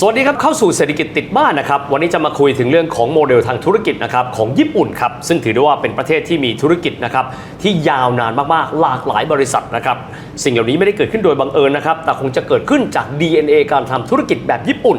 สวัสดีครับ เข้าสู่เศรษฐกิจติดบ้านนะครับ วันนี้จะมาคุยถึงเรื่องของโมเดลทางธุรกิจนะครับของญี่ปุ่นครับ ซึ่งถือได้ว่าเป็นประเทศที่มีธุรกิจนะครับที่ยาวนานมากๆ หลากหลายบริษัทนะครับ สิ่งเหล่านี้ไม่ได้เกิดขึ้นโดยบังเอิญนะครับ แต่คงจะเกิดขึ้นจาก DNA การทำธุรกิจแบบญี่ปุ่น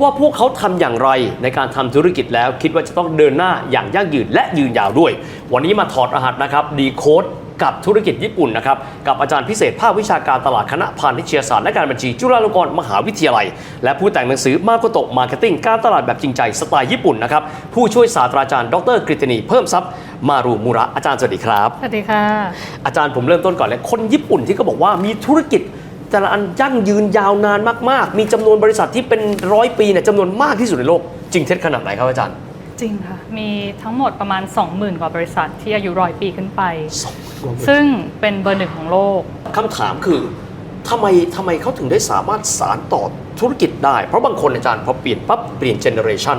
ว่าพวกเขาทำอย่างไรในการทำธุรกิจแล้วคิดว่าจะต้องเดินหน้าอย่างยั่งยืนและยืนยาวด้วย วันนี้มาถอดรหัสนะครับดีโคด กับธุรกิจญี่ปุ่นนะครับกับอาจารย์พิเศษภาควิชาการตลาดคณะพาณิชยศาสตร์และการบัญชีจุฬาลงกรณ์มหาวิทยาลัย และผู้แต่งหนังสือมาโกโตะมาร์เก็ตติ้งการตลาดแบบจริงใจสไตล์ญี่ปุ่นนะครับผู้ช่วยศาสตราจารย์ดรกฤตนีเพิ่มทรัพย์มารูมูระอาจารย์สวัสดีครับสวัสดีค่ะ อาจารย์ผมเริ่มต้นก่อนเลยคนญี่ปุ่นที่เขาบอกว่ามีธุรกิจแต่ละอันยั่งยืนยาวนานมาก ๆ มีจำนวนบริษัทที่เป็นร้อยปีเนี่ยจำนวนมากที่สุดในโลก จริงเท็จขนาดไหนครับอาจารย์ จริงค่ะ มีทั้งหมดประมาณ 20,000 กว่าบริษัทที่อายุร้อยปีขึ้นไปสองกว่าบริษัท ซึ่งเป็นเบอร์หนึ่งของโลก คำถามคือทำไมทำไมเขาถึงได้สามารถสารต่อธุรกิจได้ เพราะบางคนอาจารย์พอเปลี่ยนปั๊บเปลี่ยนเจเนอเรชัน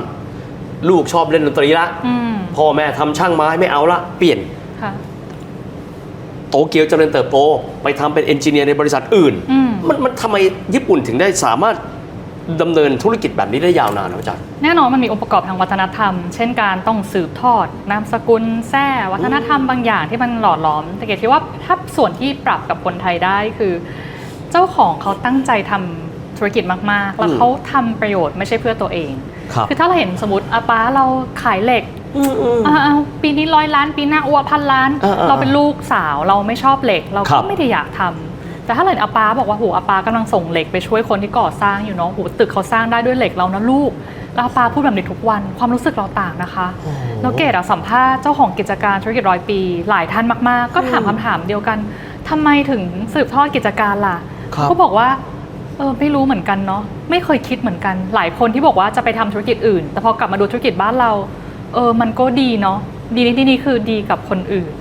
ลูกชอบเล่นดนตรีละอืมพ่อแม่ทำช่างไม้ไม่เอาละเปลี่ยนค่ะ โตเกียวเจริญเติบโต ไปทำเป็นเอนจิเนียร์ในบริษัทอื่น อืม มันมันทำไมญี่ปุ่นถึงได้สามารถ ดำเนินธุรกิจแบบนี้ได้ยาวนานนะอาจารย์ แน่นอนมันมีองค์ประกอบทางวัฒนธรรม เช่นการต้องสืบทอด นามสกุลแท้วัฒนธรรมบางอย่างที่มันหล่อหลอม แต่เกดคิดว่าถ้าส่วนที่ปรับกับคนไทยได้คือ เจ้าของเขาตั้งใจทำธุรกิจมาก ๆ แล้วอืมเขาทำประโยชน์ไม่ใช่เพื่อตัวเองครับคือถ้าเราเห็นสมมติอาป้าเราขายเหล็กอืมอืม อ่าเอาปีนี้ร้อยล้าน ปีหน้าอ้วพันล้านอ่าอ่าเราเป็นลูกสาวเราไม่ชอบเหล็ก เราครัก็บ ไม่ได้อยากทำ แต่ถ้าเกิดอาปาบอกว่าโหอาปากำลังส่งเหล็กไปช่วยคนที่ก่อสร้างอยู่เนาะโหตึกเขาสร้างได้ด้วยเหล็กเรานะลูกแล้วอาปาพูดแบบนี้ทุกวันความรู้สึกเราต่างนะคะแล้วเกดอะสัมภาษณ์เจ้าของกิจการธุรกิจร้อยปี หลายท่านมากๆ ก็ถามคำถามเดียวกันทำไมถึงสืบทอดกิจการล่ะครับเขาบอกว่าเออไม่รู้เหมือนกันเนาะไม่เคยคิดเหมือนกัน หลายคนที่บอกว่าจะไปทำธุรกิจอื่น แต่พอกลับมาดูธุรกิจบ้านเรา เออมันก็ดีเนาะดีในที่นี้คือดีกับคนอื่นอะ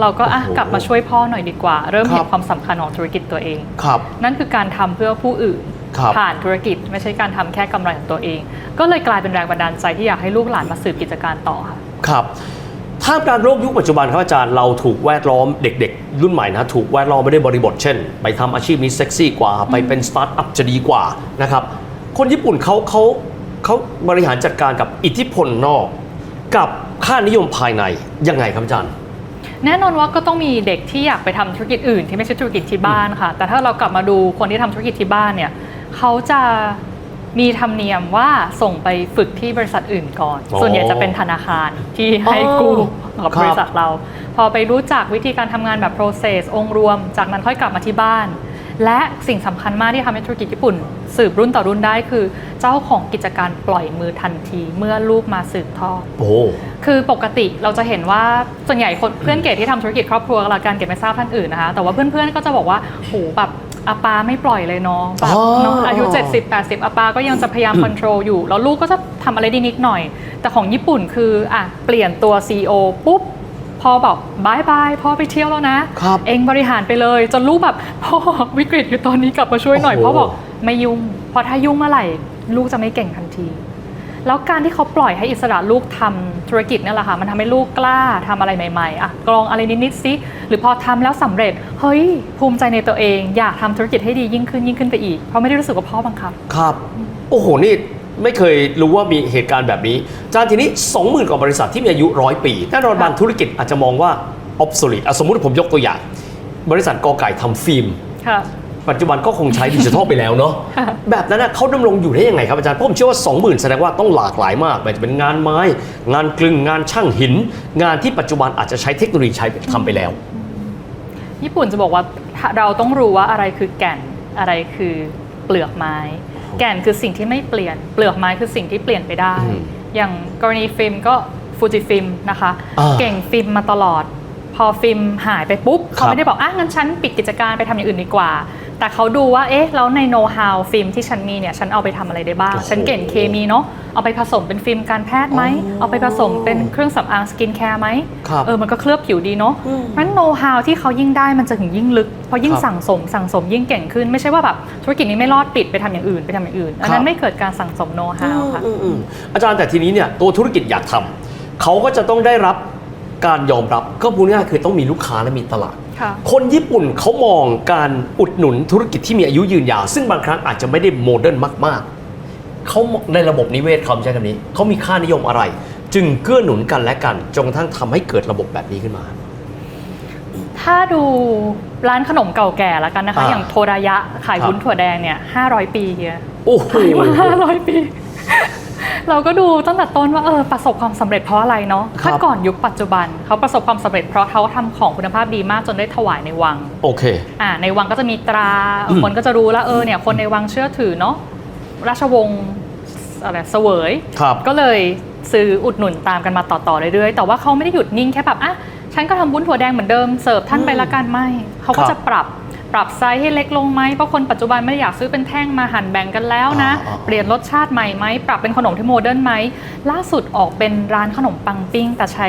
เราก็อะโอ้โหกลับมาช่วยพ่อหน่อยดีกว่า เริ่มครับเห็นความสำคัญของธุรกิจตัวเองครับนั่นคือการทำเพื่อผู้อื่นครับผ่านธุรกิจไม่ใช่การทำแค่กำไรของตัวเอง ก็เลยกลายเป็นแรงบันดาลใจที่อยากให้ลูกหลานมาสืบกิจการต่อค่ะครับท่ามกลางโลกยุคปัจจุบันครับอาจารย์เราถูกแวดล้อมเด็ก ๆ รุ่นใหม่นะถูกแวดล้อมไม่ได้บริบทเช่น ไปทำอาชีพนี้เซ็กซี่กว่า ไปเป็นสตาร์ทอัพจะดีกว่านะครับคนญี่ปุ่นเขาเขาเขาบริหารจัดการกับอิทธิพลนอก กับค่านิยมภายในยังไงครับอาจารย์ แน่นอนว่าก็ต้องมีเด็กที่อยากไปทำธุรกิจอื่น ที่ไม่ใช่ธุรกิจที่บ้านค่ะ แต่ถ้าเรากลับมาดูคนที่ทำธุรกิจที่บ้านเนี่ยเขาจะมีธรรมเนียมว่าส่งไปฝึกที่บริษัทอื่นก่อนอ๋อส่วนใหญ่จะเป็นธนาคารที่ให้กู้กับครับบริษัทเรา พอไปรู้จักวิธีการทำงานแบบ process องค์รวม จากนั้นค่อยกลับมาที่บ้าน และสิ่งสำคัญมากที่ทำให้ธุรกิจญี่ปุ่น สืบรุ่นต่อรุ่นได้คือ เจ้าของกิจการปล่อยมือทันทีเมื่อลูกมาสืบทอดโอ้คือปกติเราจะเห็นว่าส่วนใหญ่คนเพื่อนเกดที่ทำธุรกิจครอบครัวละกันเกดไม่ทราบท่านอื่นนะคะแต่ว่าเพื่อนๆก็จะบอกว่าโหแบบอาปาไม่ปล่อยเลยเนาะแบบอ๋อเนาะอายุ 70 80อาปาก็ยังจะพยายามคอนโทรลอยู่ แล้วลูกก็จะทำอะไรได้นิดหน่อย แต่ของญี่ปุ่นคืออะเปลี่ยนตัว CEO ปุ๊บพอบอกบายบายพ่อไปเที่ยวแล้วนะครับเองบริหารไปเลย จนลูกแบบพ่อวิกฤตอยู่ตอนนี้กลับมาช่วยหน่อยโอ้โหพ่อบอก ไม่ยุ่ง เพราะถ้ายุ่งเมื่อไหร่ลูกจะไม่เก่งทันที แล้วการที่เขาปล่อยให้อิสระลูกทำธุรกิจเนี่ยแหละค่ะมันทำให้ลูกกล้าทำอะไรใหม่ๆอะกรองอะไรนิดๆสิหรือพอทำแล้วสำเร็จเฮ้ยภูมิใจในตัวเอง อยากทำธุรกิจให้ดียิ่งขึ้นยิ่งขึ้นไปอีกเพราะไม่ได้รู้สึกว่าพ่อบังคับ ครับ โอ้โหนี่ไม่เคยรู้ว่ามีเหตุการณ์แบบนี้อาจารย์ทีนี้ 20,000กว่าบริษัทที่มีอายุร้อยปีแน่นอนค่ะบางธุรกิจอาจจะมองว่า obsolete อะสมมุติผมยกตัวอย่าง บริษัทกอไก่ทำฟิล์มค่ะ ปัจจุบันก็คงใช้ดิจิทัลไปแล้วเนาะค่ะแบบนั้นนะเขาดำรงอยู่ได้ยังไงครับอาจารย์เพราะผมเชื่อว่า 20,000 แสดงว่าต้องหลากหลายมากไม่ว่าจะเป็นงานไม้ งานกลึงงานช่างหิน งานที่ปัจจุบันอาจจะใช้เทคโนโลยีใช้ทำไปแล้ว ญี่ปุ่นจะบอกว่าเราต้องรู้ว่าอะไรคือแก่นอะไรคือเปลือกไม้ แก่นคือสิ่งที่ไม่เปลี่ยน เปลือกไม้คือสิ่งที่เปลี่ยนไปได้ อืมอย่างกรณีฟิล์มก็ฟูจิฟิล์มนะคะ อ่าเก่งฟิล์มมาตลอด พอฟิล์มหายไปปุ๊บครัเขาบไม่ได้บอกอะงั้นฉันปิดกิจการไปทำอย่างอื่นดีกว่า แต่เขาดูว่าเอ๊ะแล้วในโน้ตฮาวฟิล์มที่ฉันมีเนี่ยฉันเอาไปทำอะไรได้บ้าง โอ้โหฉันเก่งเคมีเนาะเอาไปผสมเป็นฟิล์มการแพทย์ไหม อ๋อเอาไปผสมเป็นเครื่องสำอางสกินแคร์ไหมครับเออมันก็เคลือบผิวดีเนาะอืม นั้นโน้ตฮาวที่เขายิ่งได้มันจะถึงยิ่งลึกเพราะยิ่งครับสั่งสมสั่งสมยิ่งเก่งขึ้นไม่ใช่ว่าแบบธุรกิจนี้ไม่รอดปิดไปทำอย่างอื่นไปทำอย่างอื่นอันครันั้นบ ไม่เกิดการสั่งสมโน้ตฮาวค่ะ อืมอืมอาจารย์แต่ทีนี้เนี่ยตัวธุรกิจอยากทำเขาก็จะต้องได้รับการยอมรับก็พูดง่ายๆคือต้องมีลูกค้าและมีตลาด ค่ะคนญี่ปุ่นเขามองการอุดหนุนธุรกิจที่มีอายุยืนยาว ซึ่งบางครั้งอาจจะไม่ได้โมเดิร์นมาก ๆ เขาในระบบนิเวศเขาใช้คำนี้ เขามีค่านิยมอะไร จึงเกื้อหนุนกันและกัน จนกระทั่งทำให้เกิดระบบแบบนี้ขึ้นมา ถ้าดูร้านขนมเก่าแก่แล้วกันนะคะอ่าอย่างโทรายะขายครับวุ้นถั่วแดงเนี่ย500ปีเฮียโอ้โหห้าร้อยปี เราก็ดูตั้งแต่ต้นว่าเออประสบความสำเร็จเพราะอะไรเนาะครับถ้าก่อนยุคปัจจุบันเขาประสบความสำเร็จเพราะเขาทำของคุณภาพดีมากจนได้ถวายในวังโอเคอ่าในวังก็จะมีตราอืมคนก็จะรู้แล้วเออเนี่ยคนในวังเชื่อถือเนาะราชวงศ์อะไรเสวยครับก็เลยซื้ออุดหนุนตามกันมาต่อๆเรื่อยๆแต่ว่าเขาไม่ได้หยุดนิ่งแค่แบบอะฉันก็ทำวุ้นถั่วแดงเหมือนเดิมเสิร์ฟท่านไปละกันไม่เขาก็ครับจะปรับ ปรับไซส์ให้เล็กลงไหมเพราะคนปัจจุบันไม่ได้อยากซื้อเป็นแท่งมาหั่นแบ่งกันแล้วนะอ่าอ่าเปลี่ยนรสชาติใหม่ไหมปรับเป็นขนมที่โมเดิร์นไหมล่าสุดออกเป็นร้านขนมปังปิ้ง แต่ใช้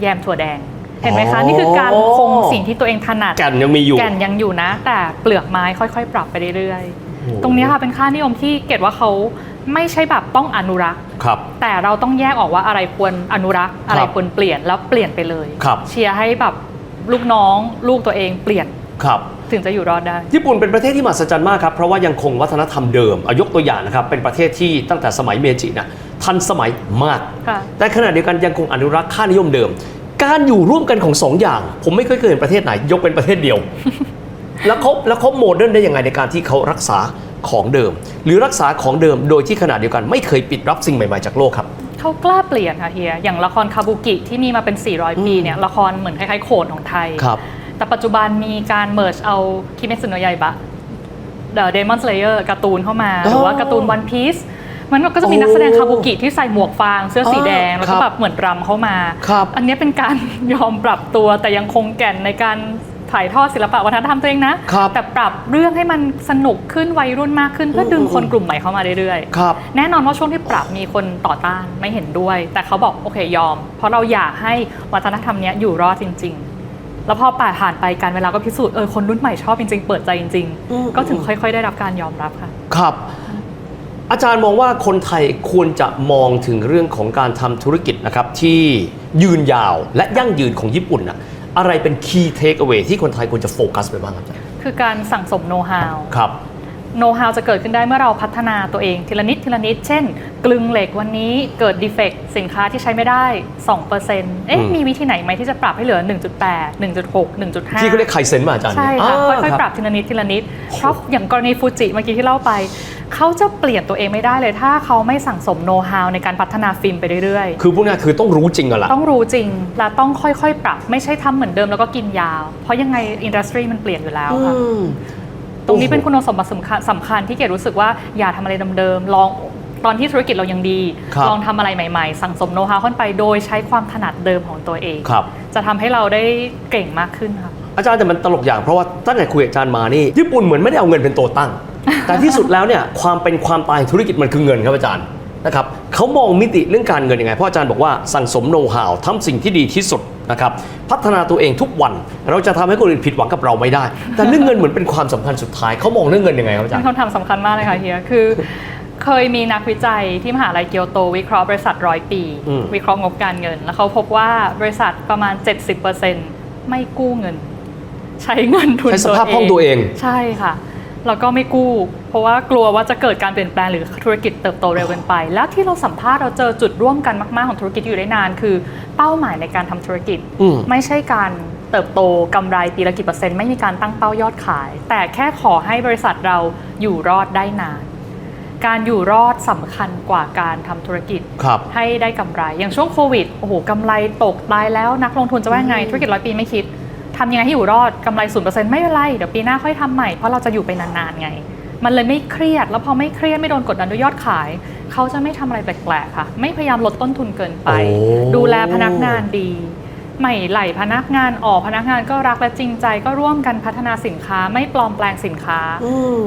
แยมถั่วแดง เห็นไหมคะ นี่คือการคงสิ่งที่ตัวเองถนัด แก่นยังมีอยู่ แก่นยังอยู่นะ แต่เปลือกไม้ค่อยๆ ปรับไปเรื่อยโอ้โหๆตรงนี้ค่ะเป็นค่านิยมที่เกดว่าเขาไม่ใช่แบบต้องอนุรักษ์ ครับ แต่เราต้องแยกออกว่าอะไรควรอนุรักษ์อะไรควรเปลี่ยนแล้วเปลี่ยนไปเลย ครับ เชียร์ให้แบบลูกน้องลูกตัวเองเปลี่ยน ครับ ถึงจะอยู่รอดได้ ญี่ปุ่นเป็นประเทศที่มหัศจรรย์มากครับ เพราะว่ายังคงวัฒนธรรมเดิมเอายกตัวอย่างนะครับ เป็นประเทศที่ตั้งแต่สมัยเมจินะทันสมัยมากค่ะแต่ขณะเดียวกันยังคงอนุรักษ์ค่านิยมเดิม การอยู่ร่วมกันของสองอย่าง ผมไม่เคยเคยเห็นประเทศไหน ยกเป็นประเทศเดียว แล้วเขาแล้วเขาโมเดิร์นได้ยังไงในการที่เขารักษาของเดิม หรือรักษาของเดิมโดยที่ขณะเดียวกันไม่เคยปิดรับสิ่งใหม่ๆจากโลกครับเขากล้าเปลี่ยนค่ะเฮีย อย่างละครคาบุกิที่มีมาเป็น 400 ปีเนี่ย ละครเหมือนคล้ายๆโขนของไทยครับ แต่ปัจจุบันมีการเมิร์จเอาคิเมซุโนะยาอิบะเดอะเดมอนสเลเยอร์การ์ตูนเข้ามา หรือว่าการ์ตูนวันพีซมันก็จะมีนักแสดงคาบุกิที่ใส่หมวกฟางเสื้อสีแดงอ๋อแล้วก็แบบเหมือนรำเข้ามาครับอันนี้เป็นการยอมปรับตัวแต่ยังคงแก่นในการถ่ายทอดศิลปะวัฒนธรรมตัวเองนะครับแต่ปรับเรื่องให้มันสนุกขึ้นวัยรุ่นมากขึ้น เพื่อดึงคนกลุ่มใหม่เข้ามาเรื่อยๆครับแน่นอนว่าช่วงที่ปรับมีคนต่อต้านไม่เห็นด้วย แต่เขาบอกโอเคยอม เพราะเราอยากให้วัฒนธรรมเนี้ยอยู่รอดจริง ๆ แล้วพอป่าผ่านไปการเวลาก็พิสูจน์เออคนรุ่นใหม่ชอบจริง ๆ เปิดใจจริงอืมๆก็ถึงค่อย ๆ ได้รับการยอมรับค่ะ ครับ อาจารย์มองว่าคนไทยควรจะมองถึงเรื่องของการทำธุรกิจนะครับ ที่ยืนยาวและยั่งยืนของญี่ปุ่นอะอะไรเป็น key takeaway ที่คนไทยควรจะโฟกัสไปบ้างครับอาจารย์คือการสั่งสมโน้ตฮาว ครับ โน้ตฮาวจะเกิดขึ้นได้เมื่อเราพัฒนาตัวเองทีละนิดทีละนิด เช่น กลึงเหล็กวันนี้เกิดดีเฟกต์สินค้าที่ใช้ไม่ได้ 2%เอ๊ะอืมมีวิธีไหนไหมที่จะปรับให้เหลือ 1.8 1.6 1.5 ที่เขาเรียกไคเซนมาอาจารย์ใช่ค่ะาค่อยๆปรับทีละนิดทีละนิด เพราะอย่างกรณีฟูจิเมื่อกี้ที่เล่าไป เขาจะเปลี่ยนตัวเองไม่ได้เลย ถ้าเขาไม่สั่งสมโน้ตฮาวในการพัฒนาฟิล์มไปเรื่อยคือพูดง่ายๆคือต้องรู้จริงกันละๆต้องรู้จริงและต้องค่อยๆ ปรับไม่ใช่ทำเหมือนเดิมแล้วก็กินยาว เพราะยังไงอินดัสทรีมันเปลี่ยนอยู่แล้วค่ะอืม ตรงนี้โอ้โหเป็นคุณสมบัติสำคัญสำคัญที่เกดรู้สึกว่าอย่าทำอะไรเดิมๆลองตอนที่ธุรกิจเรายังดีครับลองทำอะไรใหม่ๆ สั่งสมโน้ตฮาวขึ้นไปโดยใช้ความถนัดเดิมของตัวเองครับจะทำให้เราได้เก่งมากขึ้นค่ะอาจารย์แต่มันตลกอย่างเพราะว่าตั้งแต่คุยกับอาจารย์มานี่ญี่ปุ่นเหมือนไม่ได้เอาเงินเป็นตัวตั้ง แต่ที่สุดแล้วเนี่ยความเป็นความตายธุรกิจมันคือเงินครับอาจารย์นะครับเขามองมิติเรื่องการเงินยังไงเพราะอาจารย์บอกว่าสั่งสมโน้ตฮาวทำสิ่งที่ดีที่สุด นะครับพัฒนาตัวเองทุกวัน เราจะทำให้คนอื่นผิดหวังกับเราไม่ได้ แต่เรื่องเงินเหมือนเป็นความสำคัญสุดท้ายเขามองเรื่องเงินยังไงครับอาจารเป็ย์นคำถามสำคัญมากเลยค่ะเฮียคือ เคยมีนักวิจัยที่มหาลัยเกียวโตวิเคราะห์บริษัทร้อยปีอืมวิเคราะห์งบการเงิน แล้วเขาพบว่าบริษัทประมาณ 70%ไม่กู้เงิน ใช้เงินทุนใช้สภาพคล่องตัวเองใช่ค่ะ แล้วก็ไม่กู้ เพราะว่ากลัวว่าจะเกิดการเปลี่ยนแปลงหรือธุรกิจเติบโตเร็วเกินไป แล้วที่เราสัมภาษณ์เราเจอจุดร่วมกันมาก ๆ ของธุรกิจที่อยู่ได้นาน คือเป้าหมายในการทำธุรกิจอืมไม่ใช่การเติบโตกำไรปีละกี่เปอร์เซ็นต์ไม่มีการตั้งเป้ายอดขาย แต่แค่ขอให้บริษัทเราอยู่รอดได้นาน การอยู่รอดสำคัญกว่าการทำธุรกิจครับให้ได้กำไร อย่างช่วงโควิดโอ้โหกำไรตกตายแล้วนักลงทุนจะว่าไงธุรกิจร้อยปีไม่คิด ทำยังไงให้อยู่รอดกำไรศูนย์เปอร์เซ็นต์ไม่เป็นไร เดี๋ยวปีหน้าค่อยทำใหม่ เพราะเราจะอยู่ไปนานๆไง มันเลยไม่เครียด แล้วพอไม่เครียดไม่โดนกดดันด้วยยอดขาย เขาจะไม่ทำอะไรแปลกๆค่ะ ไม่พยายามลดต้นทุนเกินไป โอ้ ดูแลพนักงานดีใหม่ไหลพนักงานออกพนักงานก็รักและจริงใจก็ร่วมกันพัฒนาสินค้าไม่ปลอมแปลงสินค้า อืม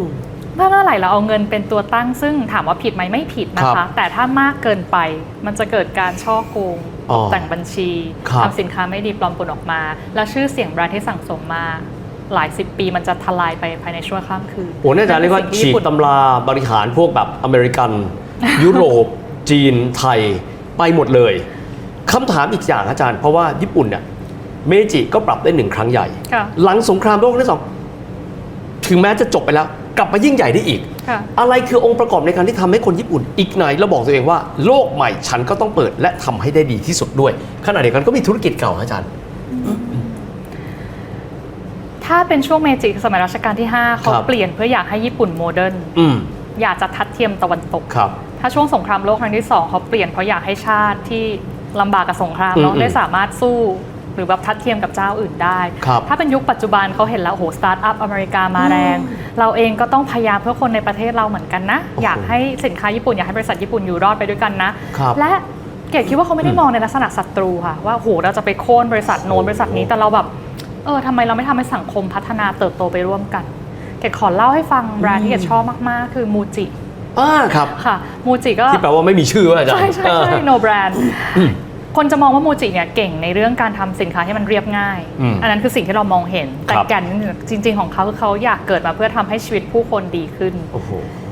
เมื่อเมื่อไหร่เราเอาเงินเป็นตัวตั้ง ซึ่งถามว่าผิดไหมไม่ผิดนะครัคะ บแต่ถ้ามากเกินไปมันจะเกิดการช่อโกงอ๋อแต่งบัญชีครับทำสินค้าไม่ดีปลอมปนออกมา แล้วชื่อเสียงแบรนด์ที่สั่งสมมาหลายสิบปีมันจะทลายไปภายในชั่วข้ามคืนโอ้เนี่ยอาจารย์เรียกว่านั่นคือฉีสิ่งกที่ญี่ปุ่นตำราบริหารพวกแบบอเมริกัน ยุโรป จีนไทยไปหมดเลยคำถามอีกอย่างอาจารย์เพราะว่าญี่ปุ่นเนี่ยเมจิก็ปรับได้หนึ่งครั้งใหญ่ ค่ะ หลังสงครามโลกครั้งที่สองถึงแม้จะจบไปแล้ว กลับมายิ่งใหญ่ได้อีก ค่ะ อะไรคือองค์ประกอบในการที่ทำให้คนญี่ปุ่น อีกไหนแล้วบอกตัวเองว่าโลกใหม่ฉันก็ต้องเปิดและทำให้ได้ดีที่สุดด้วยขณะเดียวกันก็มีธุรกิจเก่าอาจารย์ ถ้าเป็นช่วงเมจิสมัยรัชกาลที่ 5 เขาครับ เปลี่ยนเพื่ออยากให้ญี่ปุ่นโมเดิร์นอืมอยากจะทัดเทียมตะวันตก ครับ ถ้าช่วงสงครามโลกครั้งที่สองเขาเปลี่ยนเพราะอยากให้ชาติที่ลำบากกับสงครามเนาะอืม ได้สามารถสู้ห รือแบบทัดเทียมกับเจ้าอื่นได้ ครับถ้าเป็นยุคปัจจุบันเขาเห็นแล้วโอ้โหสตาร์ทอัพอเมริกามาแรง เราเองก็ต้องพยายามเพื่อคนในประเทศเราเหมือนกันนะ โอ้โหอยากให้สินค้าญี่ปุ่นอยากให้บริษัทญี่ปุ่นอยู่รอดไปด้วยกันนะ ครับและเกดคิดว่าเขาไม่ได้มองในลักษณะศัตรูค่ะ ว่าโอ้โหเราจะไปโค่นบริษัทโน้นบริษัทนี้แต่เราแบบเออทำไมเราไม่ทำให้สังคมพัฒนาเติบโตไปร่วมกัน เกดขอเล่าให้ฟังแบรนด์ที่เกดชอบมากๆ คือมูจิอ่าครับ ค่ะมูจิก็ ที่แปลว่าไม่มีชื่อว่าอาจารย์ใช่ใช่ใช่ no brand คนจะมองว่ามูจิเนี่ยเก่งในเรื่องการทำสินค้าที่มันเรียบง่ายอืมอันนั้นคือสิ่งที่เรามองเห็น แต่ครับแก่นจริง ๆ ของเขาคือเขาอยากเกิดมาเพื่อทำให้ชีวิตผู้คนดีขึ้นโอ้โห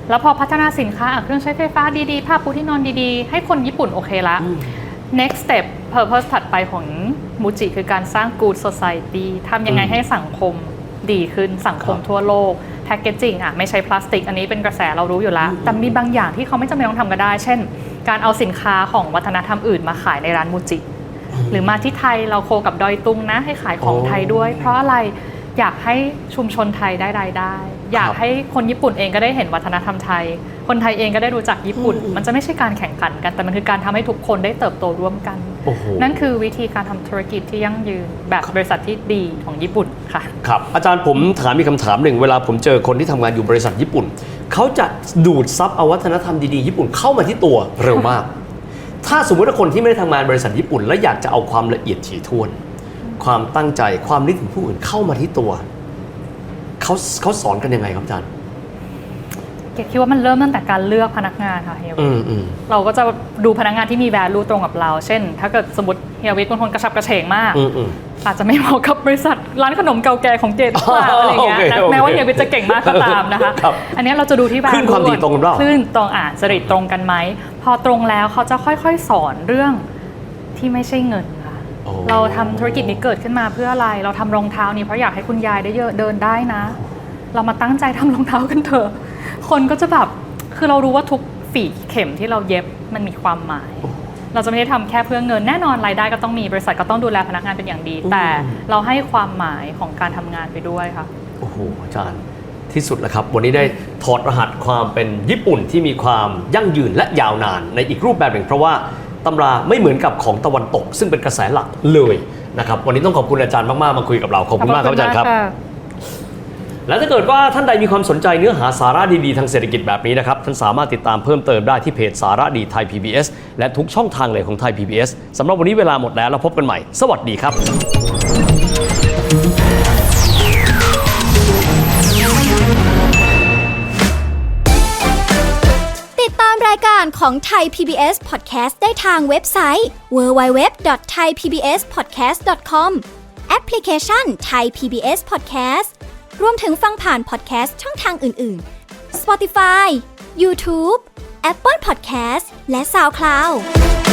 แล้วพอพัฒนาสินค้าอะเครื่องใช้ไฟฟ้าดีๆ ผ้าปูที่นอนดีๆ ให้คนญี่ปุ่นโอเคละ next step purpose ถัดไปของมูจิคือการสร้าง good society ทำยังไงอืมให้สังคมดีขึ้นสังคมครับทั่วโลก packaging อะไม่ใช้พลาสติก อันนี้เป็นกระแสเรารู้อยู่แล้ว แต่มีบางอย่างที่เขาไม่จำเป็นต้องทำก็ได้ เช่น การเอาสินค้าของวัฒนธรรมอื่นมาขายในร้านมูจิ หรือมาที่ไทยเราโคกับดอยตุงนะ ให้ขายของโอ้ไทยด้วย เพราะอะไรอยากให้ชุมชนไทยได้รายได้ อยากให้คนญี่ปุ่นเองก็ได้เห็นวัฒนธรรมไทย คนไทยเองก็ได้รู้จักญี่ปุ่น มันจะไม่ใช่การแข่งขันกันแต่มันคือการทำให้ทุกคนได้เติบโตร่วมกันโอ้โห นั่นคือวิธีการทำธุรกิจที่ยั่งยืนแบบบริษัทที่ดีของญี่ปุ่นค่ะครับอาจารย์ผมถามมีคำถามหนึ่งเวลาผมเจอคนที่ทำงานอยู่บริษัทญี่ปุ่น เขาจะดูดซับเอาวัฒนธรรมดีๆญี่ปุ่นเข้ามาที่ตัวเร็วมาก ถ้าสมมติว่าคนที่ไม่ได้ทำงานบริษัทญี่ปุ่น และอยากจะเอาความละเอียดถี่ถ้วน ความตั้งใจความนึกถึงผู้อื่นเข้ามาที่ตัวเขาเขาสอนกันยังไงครับอาจารย์ เกดคิดว่ามันเริ่มตั้งแต่การเลือกพนักงานค่ะเฮียวิอืทมอืมเราก็จะดูพนักงานที่มี value ตรงกับเรา เช่น ถ้าเกิดสมมติเฮียวิทเป็นคนกระฉับกระเฉงมากอืมอืมอาจจะไม่เหมาะกับบริษัทร้านขนมเก่าแก่ของเกดหรือเปล่าอ๋อออะไรเงี้ยโอเคนะโอเคแม้ว่าเฮียวิทจะเก่งมากก็ตามนะคะครับอันเนี้ยเราจะดูที่ value คลื่นความดีตรงกันเปล่าคลื่นตรงอะจริตตรงกันไหมพอตรงแล้วเขาจะค่อยๆ สอนเรื่องที่ไม่ใช่เงินค่ะโอ้เราทำธุรกิจนี้เกิดขึ้นมาเพื่ออะไร เราทำรองเท้านี้เพราะอยากให้คุณยายได้เยอะเดินได้นะ เรามาตั้งใจทำรองเท้ากันเถอะ คนก็จะแบบคือเรารู้ว่าทุกฝีเข็มที่เราเย็บมันมีความหมาย เราจะไม่ได้ทำแค่เพื่อเงินแน่นอนรายได้ก็ต้องมีบริษัทก็ต้องดูแลพนักงานเป็นอย่างดี แต่เราให้ความหมายของการทำงานไปด้วยค่ะโอ้โหอาจารย์ที่สุดแล้วครับ วันนี้ได้ถอดรหัสความเป็นญี่ปุ่นที่มีความยั่งยืนและยาวนานในอีกรูปแบบหนึ่ง เพราะว่าตำราไม่เหมือนกับของตะวันตก ซึ่งเป็นกระแสหลักเลยนะครับวันนี้ต้องขอบคุณอาจารย์มาก ๆ มาคุยกับเรา ขอบคุณมากครับอาจารย์ครับ และถ้าเกิดว่าท่านใดมีความสนใจเนื้อหาสาระดี ๆ ทางเศรษฐกิจแบบนี้นะครับ ท่านสามารถติดตามเพิ่มเติมได้ที่เพจสาระดีไทย PBS และทุกช่องทางเลยของไทย PBS สำหรับวันนี้เวลาหมดแล้วเราพบกันใหม่ สวัสดีครับติดตามรายการของไทย PBS Podcast ได้ทางเว็บไซต์ www.thaipbspodcast.com แอปพลิเคชัน Thai PBS Podcast รวมถึงฟังผ่านพอดแคสต์ช่องทางอื่น ๆ Spotify YouTube Apple Podcast และ SoundCloud